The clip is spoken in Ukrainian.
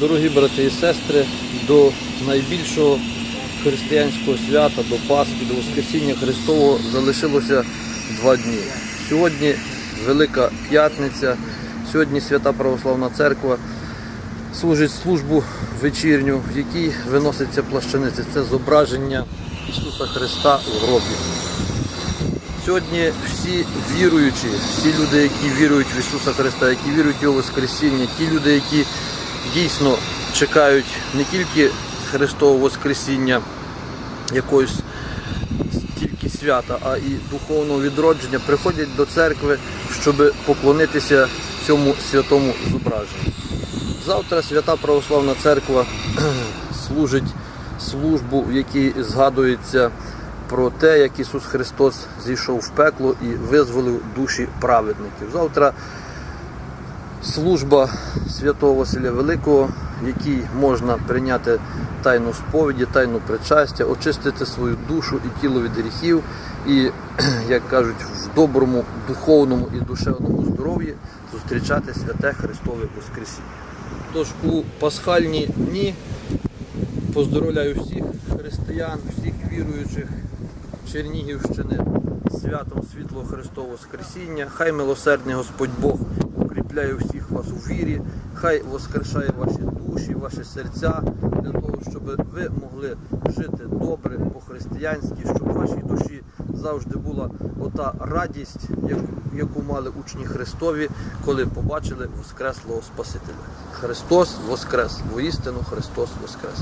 Дорогі брати і сестри, до найбільшого християнського свята, до Пасхи, до Воскресіння Христового залишилося два дні. Сьогодні Велика П'ятниця, сьогодні Свята Православна Церква служить службу вечірню, в якій виноситься плащаниця. Це зображення Ісуса Христа в гробі. Сьогодні всі віруючі, всі люди, які вірують в Ісуса Христа, які вірують в Його Воскресіння, ті люди, які дійсно чекають не тільки Христового Воскресіння, якоїсь тільки свята, а і духовного відродження, приходять до церкви, щоб поклонитися цьому святому зображенню. Завтра Свята Православна Церква служить службу, в якій згадується про те, як Ісус Христос зійшов в пекло і визволив душі праведників. Завтра служба святого Василя Великого, в якій можна прийняти тайну сповіді, тайну причастя, очистити свою душу і тіло від гріхів, і, як кажуть, в доброму духовному і душевному здоров'ї зустрічати святе Христове Воскресіння. Тож у пасхальні дні поздоровляю всіх християн, всіх віруючих Чернігівщини святом світлого Христового Воскресіння. Хай милосердний Господь Бог укріпляє всіх вас у вірі, хай воскрешає ваші душі, ваші серця для того, щоб ви могли жити добре по-християнськи, щоб в вашій душі завжди була ота радість, яку, мали учні Христові, коли побачили Воскреслого Спасителя. Христос Воскрес! Воістину Христос Воскрес!